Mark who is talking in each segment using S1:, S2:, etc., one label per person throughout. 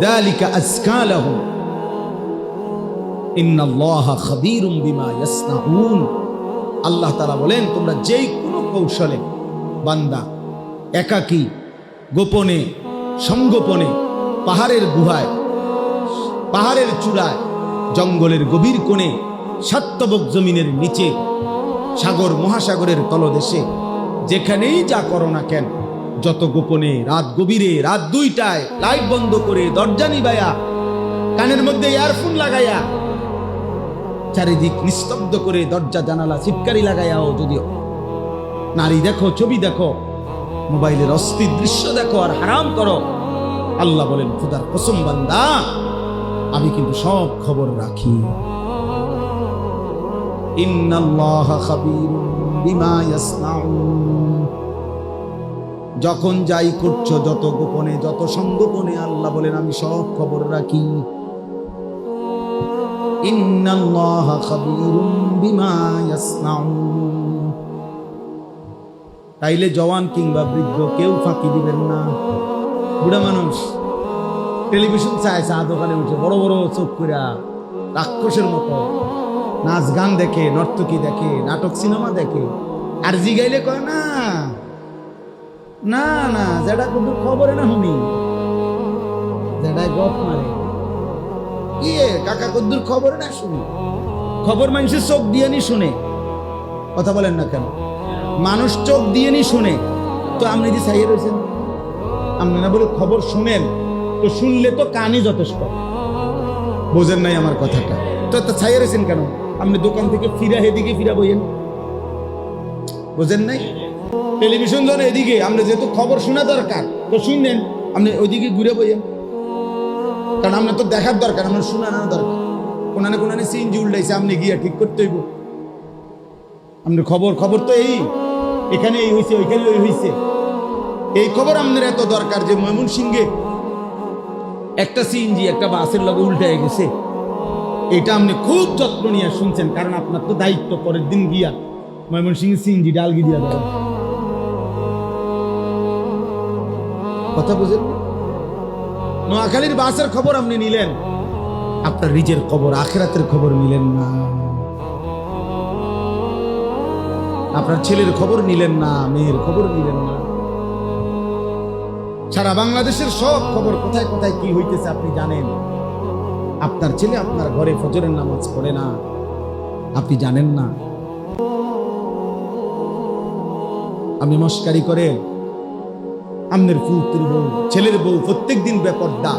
S1: ذلك أزكى لهم إن الله خبير بما يصنعون আল্লাহ তারা বলেন তোমরা যেই কোনো কৌশলে বান্দা একাকী গোপনে সংগোপনে পাহাড়ের গুহায় পাহাড়ের চূড়ায় জঙ্গলের গভীর কোণে সাত্তবক জমিনের নিচে সাগর মহাসাগরের তলদেশে যেখানেই যা করো না কেন যত গোপনে, রাত গভীরে, রাত দুইটায় লাইট বন্ধ করে দরজা নিবায়া, কানের মধ্যে ইয়ারফোন লাগাইয়া চারিদিক নিস্তব্ধ করে দরজা জানালা চিপকারি লাগাইয়াও যদিও নারী দেখো, ছবি দেখো, মোবাইলের অস্থির দৃশ্য দেখো আর হারাম করো, আল্লাহ বলেন, খুদার কসম বান্দা, আমি কিন্তু সব খবর রাখি। ইন্নাল্লাহ খাবীরুম বিমা ইয়াসনাউন। যখন যাই করছ যত গোপনে, যত সংগোপনে আল্লাহ বলেন, আমি সব খবর রাখি। তাইলে জওয়ান কিংবা বৃদ্ধ কেউ ফাঁকি দিবেন না। বুড়া মানুষ, টেলিভিশন চায়, চা দোকানে উঠে বড় বড় চোখ কইরা, রাক্ষসের মতো নাচ গান দেখে, নর্তকী দেখে, নাটক সিনেমা দেখে। আর জিগাইলে কয় না না না, যেটা কিন্তু খবরে না শুনি। যেটা গপ মারে। ইয়ে কাকা কদ্দুর খবরে না শুনি। খবর মানুষের চোখ দিয়ে নি শুনে। কথা বলেন না কেন? মানুষ চোখ দিয়ে নি শুনে। তো আপনি যে চাইয়ে রয়েছেন। আপনি না বলে খবর শুনেন, তো শুনলে তো কানই যথেষ্ট। বোঝেন নাই আমার কথাটা। তো তো ছাইয়ে রয়েছেন কেন? আপনি দোকান থেকে ফিরা এদিকে ফিরা বইয়েন। বোঝেন নাই? টেলিভিশন ধরে এদিকে আপনি যেহেতু খবর শোনা দরকার, তো শুনলেন, আপনি ওইদিকে ঘুরে বইয়েন কারণ আপনার তো দেখার দরকার, আপনার শোনা না দরকার। কোনানে কোনানে সিনজি উল্টাইছে, আপনি গিয়া ঠিক করতে হইব। আপনার খবর খবর তো এই এখানে এই হয়েছে ওইখানে ওই হয়েছে এই খবর আপনার এত দরকার যে ময়মন সিংহে একটা সিএনজি, একটা বাসের লগে উল্টে গেছে। এটা আপনি খুব যত্ন নিয়ে শুনছেন, কারণ আপনার তো দায়িত্ব পরের দিন গিয়া ময়মন সিং সিএনজি ডালগি দিয়া দেওয়া। কথা বুঝেন? নোয়াখালীর বাসের খবর আপনি নিলেন। আপনার নিজের খবর, আখেরাতের খবর নিলেন না। আপনার ছেলের খবর নিলেন না, মেয়ের খবর নিলেন না। সারা বাংলাদেশের সব খবর কোথায় কোথায় কি হইতেছে আপনি জানেন? আপনার ছেলে আপনার ঘরে ফজরের নামাজ পড়ে না। আপনি জানেন না? আপনি মস্কারি করে আপনার পুত্রের বউ ছেলের বউ প্রত্যেক দিন বেপর্দা।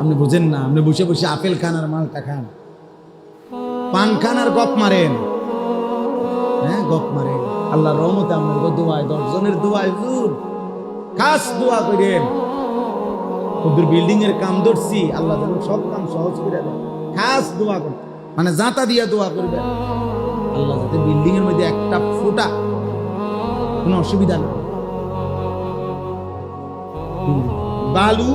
S1: আপনি বুঝেন না, আপনি বসে বসে আপেল খান আর মালটা খান। পান খান আর গপ মারেন। হ্যাঁ গপ মারেন। আল্লাহ রহমতে আপনার দোয়ায় দশজনের দোয়ায় হুজুর। খাস দোয়া করেন। ওদের বিল্ডিং এর কাম ধরছি, আল্লাহ যেন সব কাম সহজ করে দেন। খাস দোয়া করেন মানে জাতা দিয়া দোয়া করবেন। আল্লাহ যাতে বিল্ডিং এর মধ্যে একটা ফোটা, কোনো অসুবিধা না। হুম। বালু?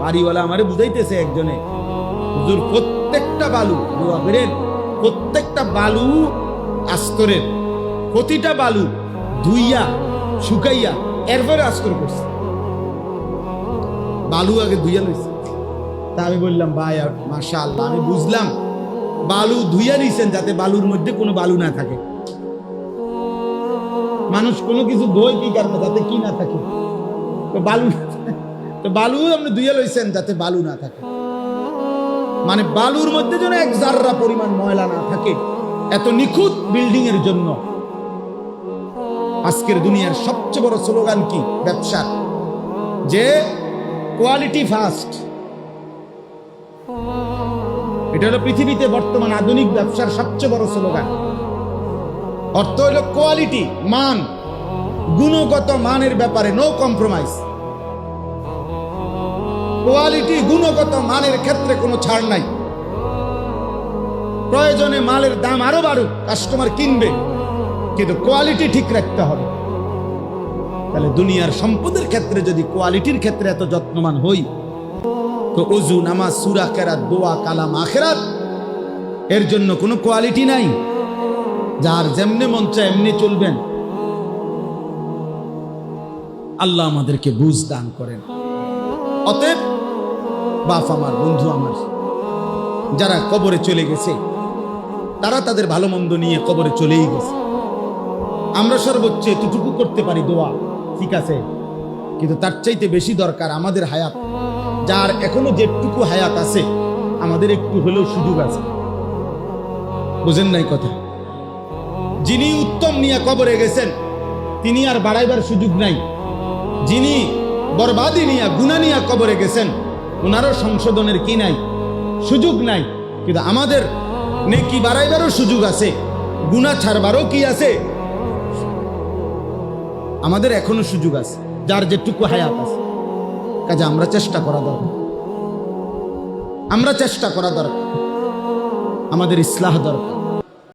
S1: বাড়িওয়ালা আমারে বুঝাইতেছে একজনে। হুজুর, প্রত্যেকটা বালু, দোয়া করেন, প্রত্যেকটা বালু আস্তরের, প্রতিটা বালু ধুইয়া, শুকাইয়া, এরপরে আস্তর করছে। বালু আগে ধুইয়া লইছে। তা আমি বললাম, ভাই মাশা আল্লাহ আমি বুঝলাম, বালু ধুইয়া নিছেন যাতে বালুর মধ্যে কোনো বালু না থাকে। মানুষ কোনো কিছু ধোয় কি কারণে, যাতে কি না থাকে? তো বালু তো বালু আপনি ধুইয়া লইছেন যাতে বালু না থাকে। মানে বালুর মধ্যে যেন এক জাররা পরিমাণ ময়লা না থাকে। এত নিখুঁত বিল্ডিং এর জন্য। আজকের দুনিয়ার সবচেয়ে বড় স্লোগান কি? ব্যবসা। যে কোয়ালিটি ফার্স্ট। এটা হলো পৃথিবীতে বর্তমান আধুনিক ব্যবসার সবচেয়ে বড় স্লোগান। অর্থ হলো কোয়ালিটি, মান। গুণগত মানের ব্যাপারে নো কম্প্রোমাইজ কোয়ালিটি গুণগত মানের ক্ষেত্রে কোনো ছাড় নাই। প্রয়োজনে মালের দাম আরও বাড়ুক কাস্টমার কিনবে। কিন্তু কোয়ালিটি ঠিক রাখতে হবে। তাহলে দুনিয়ার সম্পদের ক্ষেত্রে যদি কোয়ালিটির ক্ষেত্রে এত যত্নবান হই, তো অজু নামাজ, সুরা, কেরাত, দোয়া, কালাম, আখেরাত, এর জন্য কোনো কোয়ালিটি নাই। যার যেমনি মন চায়, এমনি চলবেন। আল্লাহ আমাদেরকে বুঝ দান করেন। অতএব বাপ আমার, বন্ধু আমার, যারা কবরে চলে গেছে, তারা তাদের ভালো মন্দ নিয়ে কবরে চলেই গেছে। আমরা সর্বোচ্চ এতটুকু করতে পারি দোয়া, ঠিক আছে? কিন্তু তার চাইতে বেশি দরকার আমাদের হায়াত। যার এখনও যেটুকু হায়াত আছে, আমাদের একটু হলেও সুযোগ আছে। বুঝেন নাই কথা? যিনি উত্তম নিয়ে কবরে গেছেন, তিনি আর বাড়াইবার সুযোগ নাই। যিনি বরবাদি নিয়া, গুণা নিয়া কবরে গেছেন ওনারও সংশোধনের কি নাই? সুযোগ নাই। কিন্তু আমাদের নেকি বাড়াইবারও সুযোগ আছে, গুণা ছাড়বারও কি আছে? আমাদের এখনও সুযোগ আছে, যার যেটুকু হায়াত আছে। কাজে আমরা চেষ্টা করা দরকার। আমরা চেষ্টা করা দরকার। আমাদের ইসলাহ দরকার।